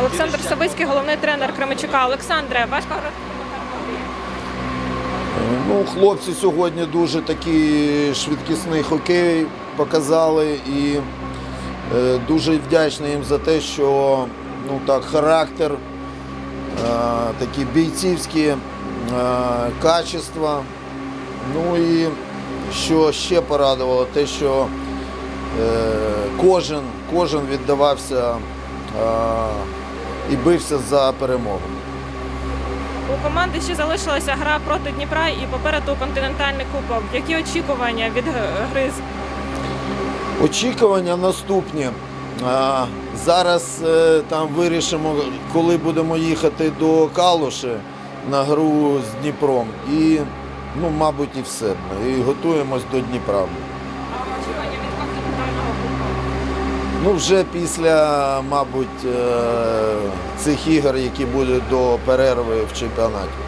Олександр Савицький, головний тренер Кременчука. Олександре, важко. Ну, хлопці сьогодні дуже такий швидкісний хокей показали і е, дуже вдячний їм за те, що ну, так, характер, е, такі бійцівські е, качества. Ну і що ще порадувало, те, що е, кожен, кожен віддавався е, і бився за перемогу. У команди ще залишилася гра проти Дніпра і попереду континентальний кубок. Які очікування від гри? Очікування наступні. Зараз е, там вирішимо, коли будемо їхати до Калуші на гру з Дніпром. І, ну, мабуть, і все. І готуємось до Дніпра. Очікування від континентального кубку. Ну, вже після, мабуть, е, цих ігор, які будуть до перерви в чемпіонаті.